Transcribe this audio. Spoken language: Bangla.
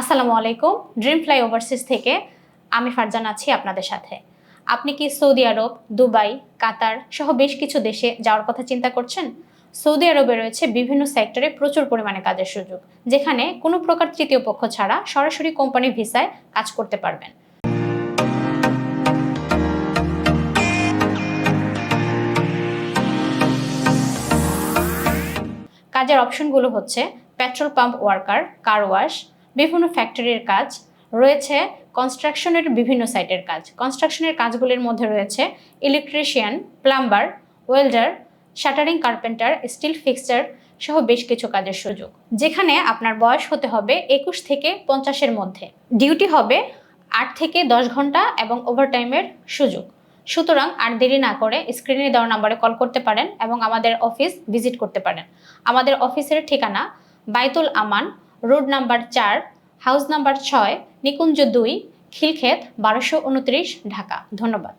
আসসালামু আলাইকুম ড্রিম ফ্লাই ওভারসিজ থেকে আমি ফারজান আছি আপনাদের সাথে। আপনি কি সৌদি আরব, দুবাই, কাতার সহ বেশ কিছু দেশে যাওয়ার কথা চিন্তা করছেন? সৌদি আরবে রয়েছে বিভিন্ন সেক্টরে প্রচুর পরিমাণে কাজের সুযোগ, যেখানে কোনো প্রকার তৃতীয় পক্ষ ছাড়া সরাসরি কোম্পানি ভিসায় কাজ করতে পারবেন। কাজের অপশনগুলো হচ্ছে, petrol pump worker, car wash বিভিন্ন ফ্যাক্টরির কাজ, রয়েছে কনস্ট্রাকশনের বিভিন্ন সাইটের কাজ। কনস্ট্রাকশনের কাজগুলির মধ্যে রয়েছে electrician plumber welder shuttering carpenter steel fixture সহ বেশ কিছু কাজের সুযোগ। যেখানে আপনার বয়স হতে হবে একুশ থেকে পঞ্চাশের মধ্যে। ডিউটি হবে আট থেকে দশ ঘণ্টা এবং ওভারটাইমের সুযোগ। সুতরাং আর দেরি না করে স্ক্রিনে দেওয়া নাম্বারে কল করতে পারেন এবং আমাদের অফিস ভিজিট করতে পারেন। আমাদের অফিসের ঠিকানা বাইতুল আমান রোড নাম্বার চার হাউস নাম্বার ছয় নিকুঞ্জ দুই খিলক্ষেত বারোশো উনত্রিশ ঢাকা। ধন্যবাদ।